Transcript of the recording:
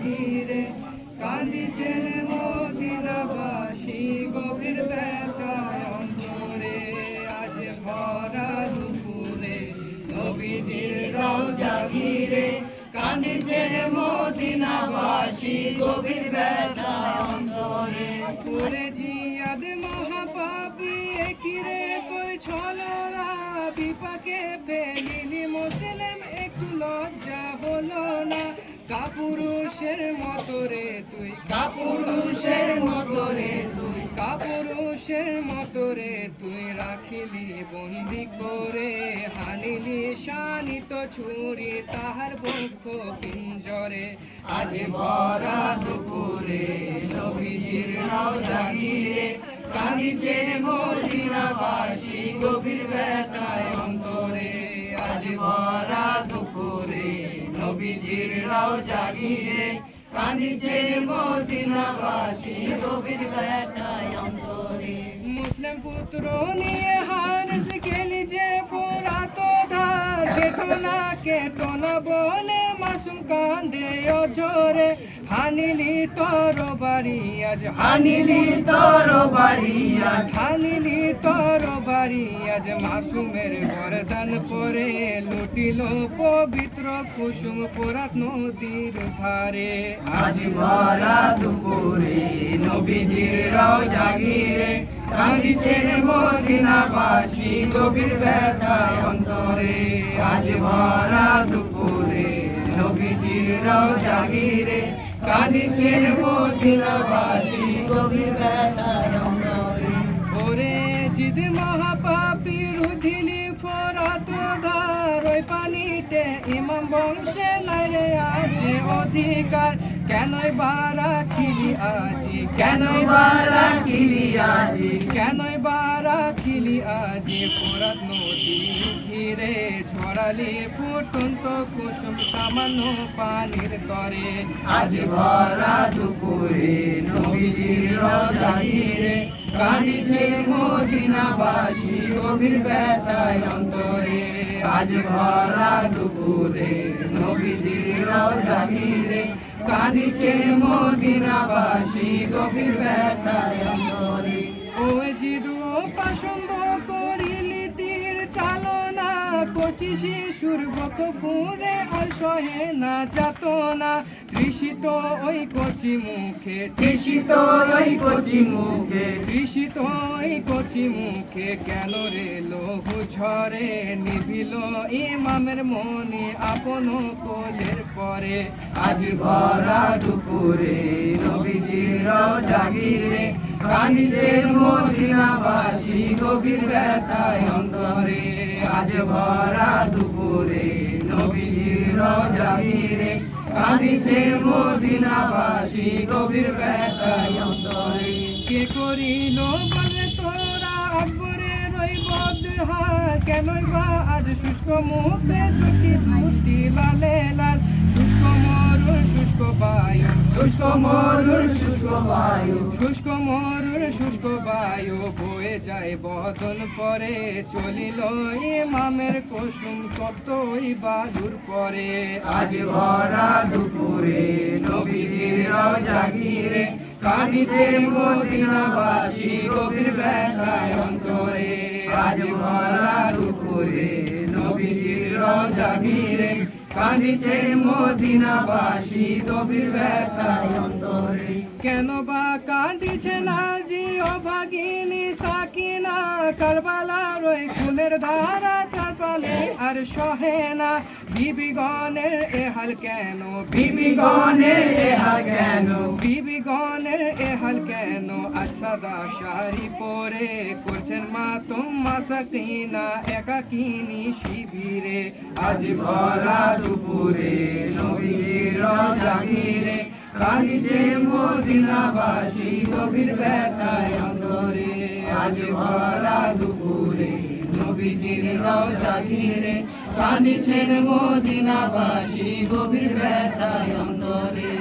জাগিরে কাঁদিছেন মদিনাবাসী গভীর ব্যথায় অন্তরে, আজ ভরা দুপুরে, নবীজির জাগিরে কাঁদিছেন মদিনাবাসী গভীর ব্যথায় অন্তরে। পুরে জিয়াদ মহাপাপী কিরে তুই ছলনা? বিপাকে ফেলিলি মুসলিম, একটু লজ্জা হলো না। কাপুরুষের মতো রে তুই। কাপুরুষের মতো রে তুই। কাপুরুষের মতো রে তুই রাখিলি বন্দি করে হানিলি শানিত ছুরি তাহার বক্ষ পিঞ্জরে। আজ ভরা দুপুরে নবীজির রাও জাগিরে কাঁদিছেন মদিনাবাসী গভীর ব্যথায় রাও জাগিরে কাঁদিছেন মদিনাবাসী গভীর ব্যথায় অন্তরে। মুসলিম পুত্র নিয়ে হারস গেলি যে তো ধার। কেটো না কেটো না বলে মাসুম কান্দে অঝরে। হানিলি তোর বাড়ি আজ হানিলি তোর বাড়ি আজ হানিলি তোর বাড়ি আজ মাসুমের বরদান পরে লুটিল পবিত্র কুসুম পুরাত নদীর ধারে। আজ ভরা দুপুরে নবীজির রাও জাগিরে কাঁদিছেন মদিনাবাসী গভীর ব্যথায় অন্তরে। আজ ভরা দুপুরে নবীজির রাও জাগিরে কাঁদিছেন মদিনাবাসী অন্তরে ওরে জিদ মহাপাপী রুধিলি ফরাত ওই পানিতে ইমাম বংশে নাইরে আছে অধিকার। কেনই বারা খিলি আজি? কেনই বারা খিলি আজি? কেনই বারা খিলি আজি? ফরাত নদী ঘিরে ছড়ালি ফুটন্ত কুসুম সামান্য পানির তরে। আজ ভরা দুপুরে নবীজির রওজা ঘিরে কাঁদিছে মদিনাবাসী গভীর ব্যথায় অন্তরে। আজ ভরা দুপুরে নবীজির রওজা ঘিরে কাঁদিছে মদিনাবাসী গভীর ব্যথায় অন্তরে। ওই জিদু তীর চালনা কচি শিশুর বক ফুরে আর সহে না যাত না তৃষিত ওই কচি মুখে তৃষিত ওই কচি মুখে। তৃষিত ওই কচি মুখে কেন রে লহু ঝরে? নিভিল ইমামের মনে আপন কোলের পরে। আজ ভরা দুপুরে নবীজির জাগিরে কাঁদিছেন মদিনাবাসী গভীর ব্যথায় অন্তরে। আজ ভরা দুপুরে নবীজির জাগিরে কাঁদিছেন মদিনাবাসী গভীর ব্যথায় অন্তরে। কে করিল বলে তোরা আকবরের ওই বদহার কেনই বা আজ শুষ্ক মুখে চোখে দুটি লালে লাল। শুষ্ক মরুর শুষ্ক বায়ু শুষ্ক মরুর শুষ্ক বায়ু। শুষ্ক মরুর শুষ্ক বায়ু বয়ে যায়, বদল পরে চলিল ইমামের কুসুম ওই বালুর পরে। আজ ভরা দুপুরে নবীজির জাগিরে কাঁদিছে মদিনাবাসী গভীর ব্যথায় অন্তরে। আজ ভরা দুপুরে নবীজির জাগিরে কাঁদিছে মদিনাবাসী গভীর ব্যথায় অন্তরে। কেন বা কাঁদিছে না জি অভাগিনী সাকিনা? কারবালার ওই খুনের ধারা কারবালে আর সহে না। বিবিগণের এহাল কেন? বিবিগণের এহাল কেন? বিবিগণের এহাল কেন? আসাদা শাড়ি পরে করছেন মা তোমা সাকিনা একাকিনী শিবিরে। আজ ভরা দুপুরে নবীর জাগিরে কাঁদিছে মদিনাবাসী গভীর ব্যথায় অন্তরে। আজ ভরা দুপুরে নবীজির রওজা ঘিরে কাঁদিছেন মদিনাবাসী গভীর ব্যথায় অন্তরে।